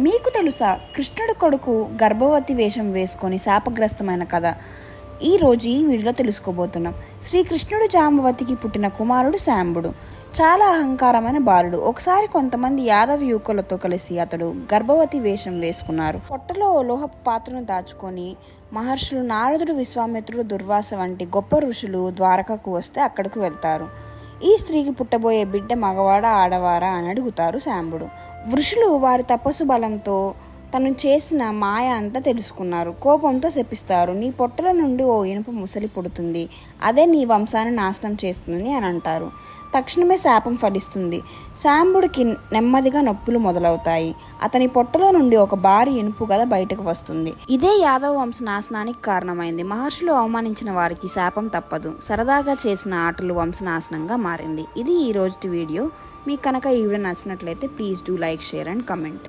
మీకు తెలుసా కృష్ణుడు కొడుకు గర్భవతి వేషం వేసుకొని శాపగ్రస్తమైన కథ. ఈ రోజు ఈ వీడియోలో తెలుసుకోబోతున్నాం. శ్రీకృష్ణుడు జాంబవతికి పుట్టిన కుమారుడు శాంబుడు. చాలా అహంకారమైన బాలుడు. ఒకసారి కొంతమంది యాదవ యువకులతో కలిసి అతడు గర్భవతి వేషం వేసుకున్నారు. పొట్టలో లోహ లోహపు పాత్రను దాచుకొని మహర్షులు నారదుడు విశ్వామిత్రుడు దుర్వాస వంటి గొప్ప ఋషులు ద్వారకకు వస్తే అక్కడికి వెళ్తారు. ఈ స్త్రీకి పుట్టబోయే బిడ్డ మగవాడా ఆడవారా అని అడుగుతారు శాంబుడు. వృషులు వారి తపస్సు బలంతో తను చేసిన మాయ అంతా తెలుసుకున్నారు. కోపంతో శపిస్తారు. నీ పొట్టల నుండి ఓ ఇనుప ముసలి పుడుతుంది. అదే నీ వంశాన్ని నాశనం చేస్తుంది అని అంటారు. తక్షణమే శాపం ఫలిస్తుంది. శాంబుడికి నెమ్మదిగా నొప్పులు మొదలవుతాయి. అతని పొట్టలో నుండి ఒక భారీ ఇనుపు గద బయటకు వస్తుంది. ఇదే యాదవ వంశ నాశనానికి కారణమైంది. మహర్షులు అవమానించిన వారికి శాపం తప్పదు. సరదాగా చేసిన ఆటలు వంశనాశనంగా మారింది. ఇది ఈ రోజు వీడియో. మీకు కనుక ఈ వీడియో నచ్చినట్లయితే please do like share and comment.